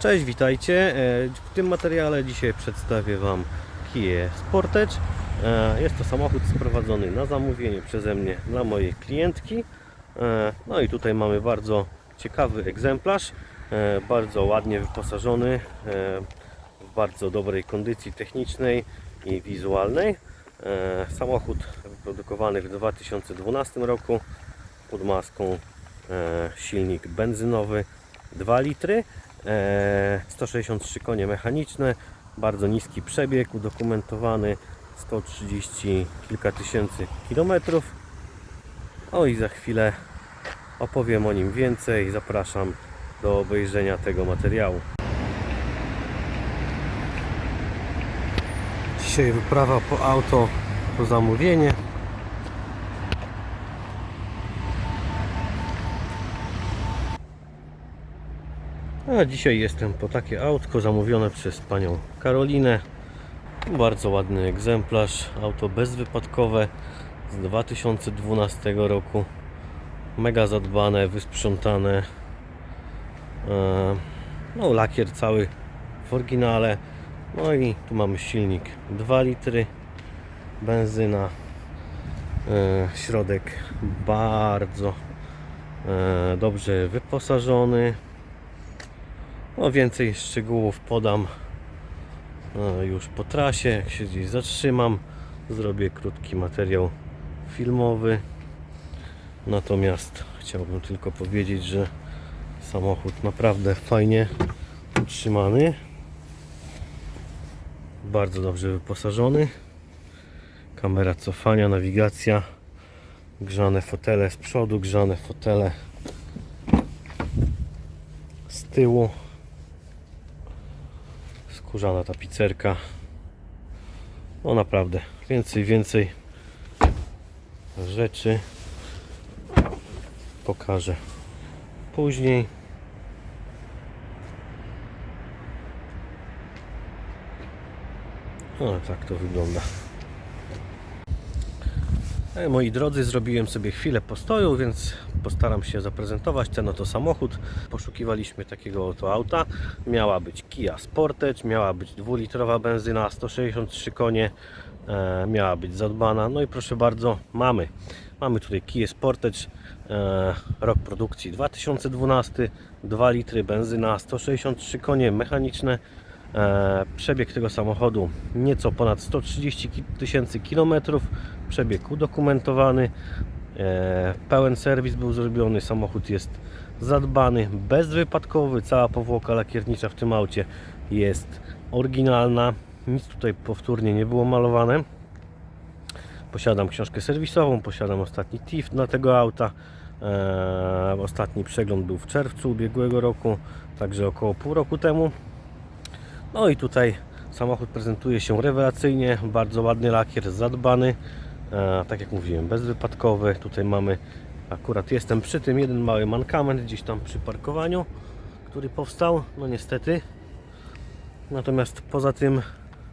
Cześć, witajcie. E, W tym materiale dzisiaj przedstawię Wam Kia Sportage. E, Jest to samochód sprowadzony na zamówienie przeze mnie dla mojej klientki. E, No i tutaj mamy bardzo ciekawy egzemplarz, bardzo ładnie wyposażony, w bardzo dobrej kondycji technicznej i wizualnej. Samochód wyprodukowany w 2012 roku pod maską silnik benzynowy 2 litry, 163 konie mechaniczne, bardzo niski przebieg, udokumentowany 130 kilka tysięcy kilometrów. O i za chwilę opowiem o nim więcej. Zapraszam do obejrzenia tego materiału. Dzisiaj wyprawa po auto po zamówienie. Dzisiaj jestem po takie autko zamówione przez panią Karolinę. Bardzo ładny egzemplarz. Auto bezwypadkowe z 2012 roku. Mega zadbane, wysprzątane. E, No, lakier cały w oryginale. No i tu mamy silnik 2 litry, benzyna. E, Środek bardzo e, dobrze wyposażony. No więcej szczegółów podam e, już po trasie, jak się gdzieś zatrzymam. Zrobię krótki materiał filmowy. Natomiast chciałbym tylko powiedzieć, że samochód naprawdę fajnie utrzymany. Bardzo dobrze wyposażony. Kamera cofania, nawigacja, grzane fotele z przodu, grzane fotele z tyłu skórzana tapicerka no naprawdę więcej więcej rzeczy pokażę później. No tak to wygląda. E, Moi drodzy, zrobiłem sobie chwilę postoju, więc postaram się zaprezentować ten oto samochód. Poszukiwaliśmy takiego oto auta. Miała być Kia Sportage, miała być dwulitrowa benzyna, 163 konie, e, miała być zadbana. No i proszę bardzo, mamy. Mamy tutaj Kia Sportage, e, rok produkcji 2012, 2 litry benzyna, 163 konie mechaniczne. E, przebieg tego samochodu nieco ponad 130 ki- tysięcy kilometrów. Przebieg udokumentowany. E, pełen serwis był zrobiony. Samochód jest zadbany, bezwypadkowy. Cała powłoka lakiernicza w tym aucie jest oryginalna. Nic tutaj powtórnie nie było malowane. Posiadam książkę serwisową, posiadam ostatni TIF dla tego auta. E, ostatni przegląd był w czerwcu ubiegłego roku, także około pół roku temu. No i tutaj samochód prezentuje się rewelacyjnie, bardzo ładny lakier, zadbany, e, tak jak mówiłem, bezwypadkowy. Tutaj mamy, akurat jestem przy tym, jeden mały mankament gdzieś tam przy parkowaniu, który powstał, no niestety. Natomiast poza tym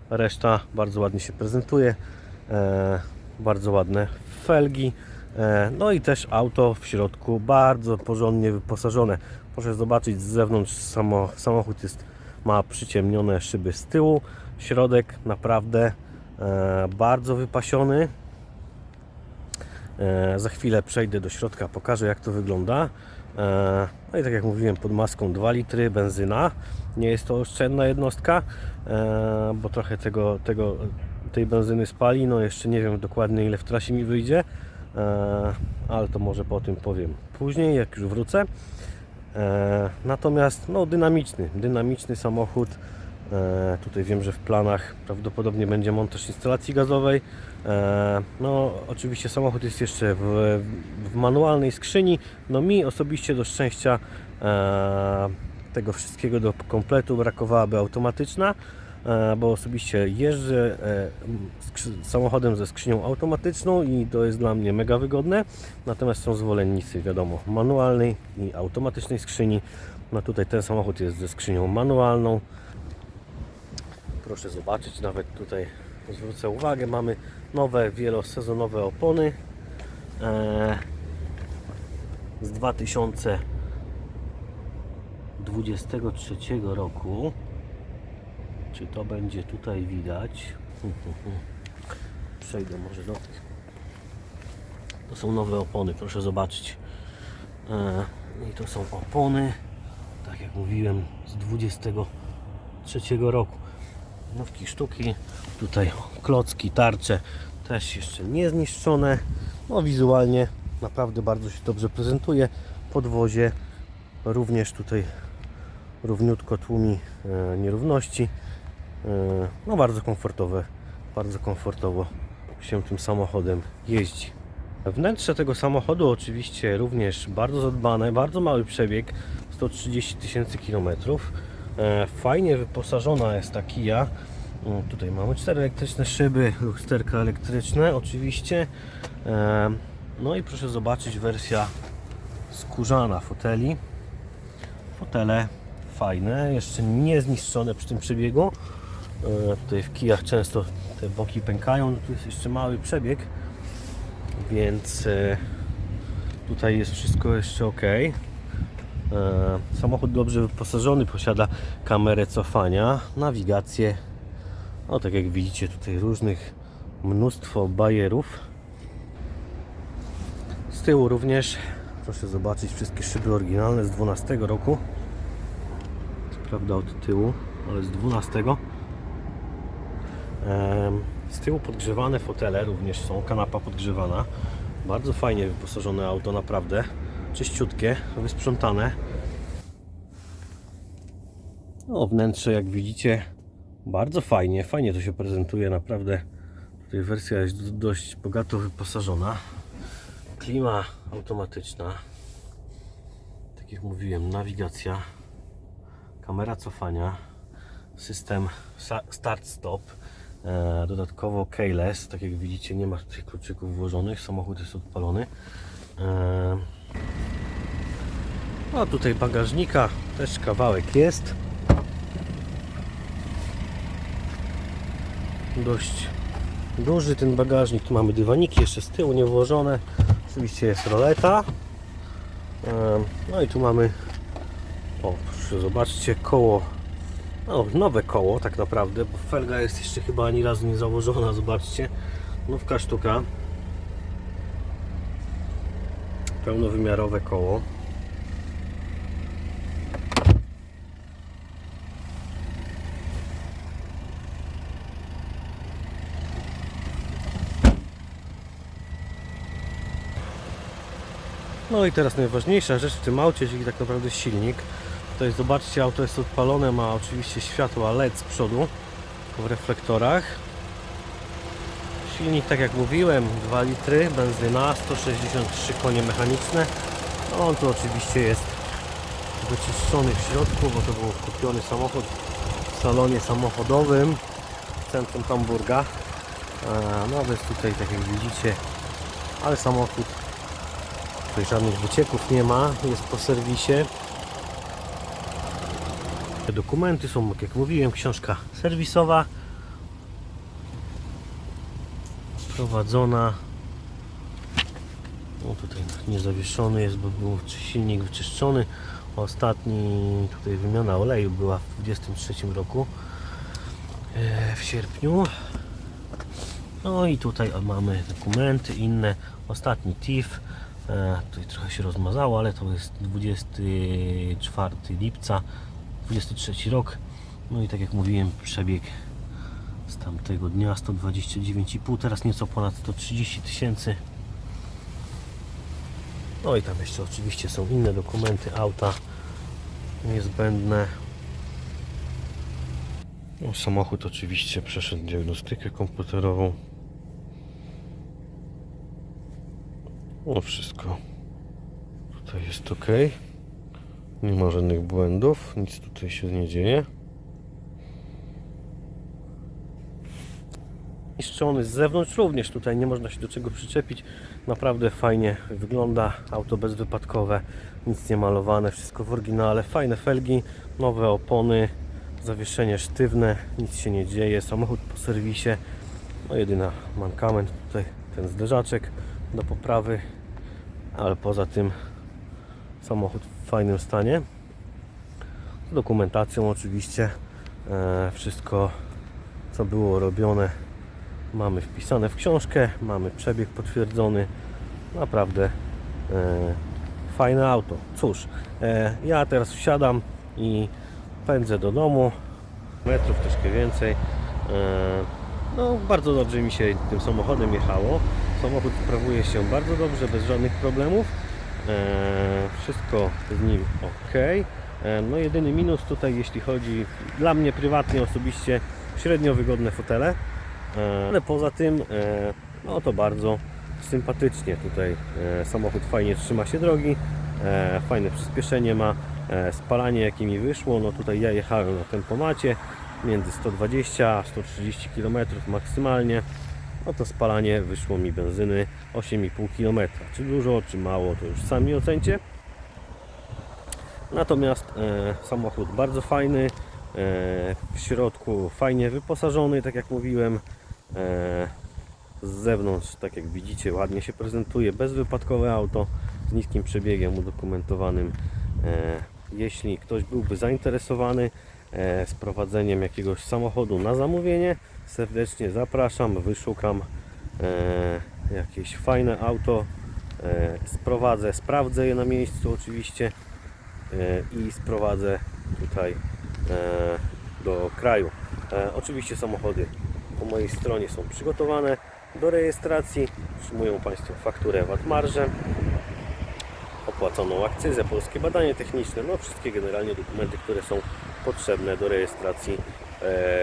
reszta bardzo ładnie się prezentuje, e, bardzo ładne felgi, e, no i też auto w środku bardzo porządnie wyposażone. Proszę zobaczyć z zewnątrz, samo, samochód jest ma przyciemnione szyby z tyłu. Środek naprawdę e, bardzo wypasiony. E, za chwilę przejdę do środka, pokażę jak to wygląda. E, no i tak jak mówiłem, pod maską 2 litry benzyna. Nie jest to oszczędna jednostka, e, bo trochę tego, tego, tej benzyny spali. No jeszcze nie wiem dokładnie ile w trasie mi wyjdzie, ale to może po tym powiem później, jak już wrócę. Natomiast no, dynamiczny, dynamiczny samochód. E, tutaj wiem, że w planach prawdopodobnie będzie montaż instalacji gazowej. E, no, oczywiście samochód jest jeszcze w, w manualnej skrzyni. No mi osobiście do szczęścia e, tego wszystkiego do kompletu brakowałaby automatyczna, bo osobiście jeżdżę samochodem ze skrzynią automatyczną i to jest dla mnie mega wygodne. Natomiast są zwolennicy, wiadomo, manualnej i automatycznej skrzyni. No tutaj ten samochód jest ze skrzynią manualną. Proszę zobaczyć, nawet tutaj zwrócę uwagę, mamy nowe wielosezonowe opony e, z 2000 23 roku. Czy to będzie tutaj widać? Przejdę może do. To są nowe opony, proszę zobaczyć. E, I to są opony, tak jak mówiłem, z 23 roku. Nowki sztuki, tutaj klocki, tarcze też jeszcze nie zniszczone. No wizualnie naprawdę bardzo się dobrze prezentuje. Podwozie również tutaj równiutko tłumi e, nierówności. E, no bardzo komfortowe, bardzo komfortowo się tym samochodem jeździ. Wnętrze tego samochodu oczywiście również bardzo zadbane, bardzo mały przebieg, 130 tysięcy kilometrów. E, Fajnie wyposażona jest ta Kia. Mm, Tutaj mamy cztery elektryczne szyby, lusterka elektryczne oczywiście. E, No i proszę zobaczyć wersja skórzana foteli. Fotele fajne, jeszcze nie zniszczone przy tym przebiegu. E, Tutaj w kijach często te boki pękają, no tu jest jeszcze mały przebieg, więc e, tutaj jest wszystko jeszcze ok. E, Samochód dobrze wyposażony, posiada kamerę cofania, nawigację. No tak jak widzicie tutaj różnych mnóstwo bajerów. Z tyłu również proszę zobaczyć wszystkie szyby oryginalne z 12 roku. Co prawda od tyłu, ale z 12. Em, Z tyłu podgrzewane fotele również są, kanapa podgrzewana. Bardzo fajnie wyposażone auto, naprawdę. Czyściutkie, wysprzątane. No, wnętrze jak widzicie bardzo fajnie, fajnie to się prezentuje, naprawdę. Tutaj wersja jest dość bogato wyposażona. Klima automatyczna. Tak jak mówiłem, nawigacja, kamera cofania, system start-stop. E, dodatkowo keyless, tak jak widzicie, nie ma tych kluczyków włożonych, samochód jest odpalony. A tutaj bagażnika też kawałek jest. Dość duży ten bagażnik. Tu mamy dywaniki jeszcze z tyłu nie włożone. Oczywiście jest roleta. No i tu mamy o, zobaczcie, koło no, nowe koło tak naprawdę, bo felga jest jeszcze chyba ani razu nie założona, zobaczcie nówka sztuka pełnowymiarowe koło No i teraz najważniejsza rzecz w tym aucie, czyli tak naprawdę silnik. Tutaj zobaczcie, auto jest odpalone, ma oczywiście światła LED z przodu w reflektorach. Silnik, tak jak mówiłem, 2 litry, benzyna, 163 konie mechaniczne. No, on tu oczywiście jest wyczyszczony w środku, bo to był kupiony samochód w salonie samochodowym w centrum Hamburga. E, No tutaj, tak jak widzicie, ale samochód Tutaj żadnych wycieków nie ma, jest po serwisie. Te dokumenty są, jak mówiłem, książka serwisowa. Prowadzona. O, tutaj niezawieszony jest, bo był silnik wyczyszczony. Ostatni tutaj wymiana oleju była w 23 roku e, w sierpniu. No i tutaj mamy dokumenty inne. Ostatni TIF. E, tutaj trochę się rozmazało, ale to jest 24 lipca, 23 rok. No i tak jak mówiłem, przebieg z tamtego dnia 129,5, teraz nieco ponad 130 tysięcy. No i tam jeszcze oczywiście są inne dokumenty auta niezbędne. No, samochód oczywiście przeszedł diagnostykę komputerową. No wszystko tutaj jest ok. Nie ma żadnych błędów, nic tutaj się nie dzieje. Niszczony z zewnątrz również tutaj nie można się do czego przyczepić. Naprawdę fajnie wygląda. Auto bezwypadkowe, nic nie malowane, wszystko w oryginale. Fajne felgi, nowe opony, zawieszenie sztywne, nic się nie dzieje. Samochód po serwisie. No jedyna mankament tutaj ten zderzaczek do poprawy, ale poza tym samochód w fajnym stanie. z dokumentacją oczywiście. E, wszystko co było robione mamy wpisane w książkę, mamy przebieg potwierdzony. Naprawdę e, fajne auto. Cóż, e, ja teraz wsiadam i pędzę do domu. Metrów troszkę więcej. E, no, bardzo dobrze mi się tym samochodem jechało. Samochód sprawuje się bardzo dobrze, bez żadnych problemów. E, wszystko z nim ok. E, no, jedyny minus tutaj, jeśli chodzi dla mnie prywatnie, osobiście, średnio wygodne fotele. E, ale poza tym, e, no to bardzo sympatycznie tutaj e, samochód fajnie trzyma się drogi, fajne przyspieszenie ma, spalanie jakie mi wyszło, no tutaj ja jechałem na tempomacie między 120 a 130 km maksymalnie, no to spalanie wyszło mi benzyny 8,5 km, czy dużo, czy mało, to już sami ocencie. Natomiast e, samochód bardzo fajny, e, w środku fajnie wyposażony, tak jak mówiłem. E, z zewnątrz, tak jak widzicie, ładnie się prezentuje, bezwypadkowe auto z niskim przebiegiem udokumentowanym. E, jeśli ktoś byłby zainteresowany e, sprowadzeniem jakiegoś samochodu na zamówienie, serdecznie zapraszam, wyszukam jakieś fajne auto, sprowadzę, sprawdzę je na miejscu oczywiście i sprowadzę tutaj do kraju. Oczywiście samochody po mojej stronie są przygotowane do rejestracji. Otrzymują Państwo fakturę VAT marże, opłaconą akcyzę, polskie badanie techniczne, no wszystkie generalnie dokumenty, które są potrzebne do rejestracji e,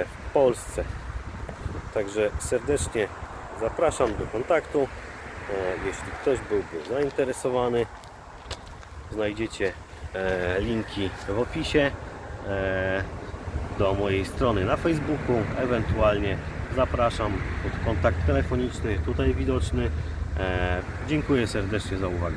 w Polsce. Także serdecznie zapraszam do kontaktu. E, Jeśli ktoś byłby zainteresowany, znajdziecie e, linki w opisie do mojej strony na Facebooku. Ewentualnie zapraszam pod kontakt telefoniczny, tutaj widoczny. E, Dziękuję serdecznie za uwagę.